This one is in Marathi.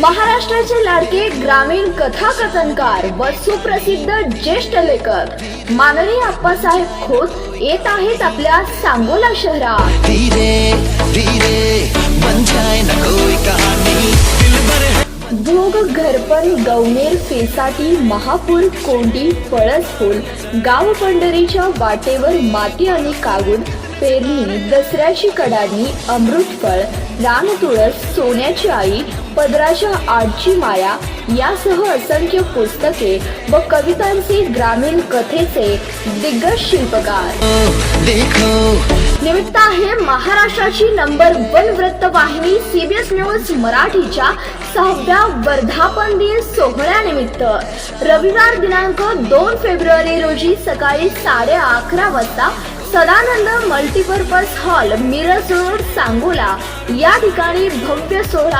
महाराष्ट्राचे लाडके ग्रामीण कथाकथनकार व सुप्रसिद्ध ज्येष्ठ लेखक माननीय अप्पासाहेब खोत येत आहेत आपल्या सांगोला शहरात. भोग घरपण गवनेर फेसाटी महापूर कोंडी पळसफूल गाव पंढरीच्या वाटेवर माती आणि कागूद पेरणी दसऱ्याची कडानी अमृतफळ रानतुळस सोन्याची आई पदराच्या आठची माया यासह असंख्य पुस्तके व कवितांचे ग्रामीण कथेचे दिग्गज शिल्पकार. निमित्त आहे महाराष्ट्राची नंबर वन वृत्तवाहिनी सीबीएस न्यूज मराठीच्या सहाव्या वर्धापन दिन सोहळ्यानिमित्त रविवार दिनांक दोन फेब्रुवारी रोजी सकाळी साडे अकरा वाजता Sadanand multipurpose hall Miraj road Sangola. या ठिकाणी भव्य सोहळा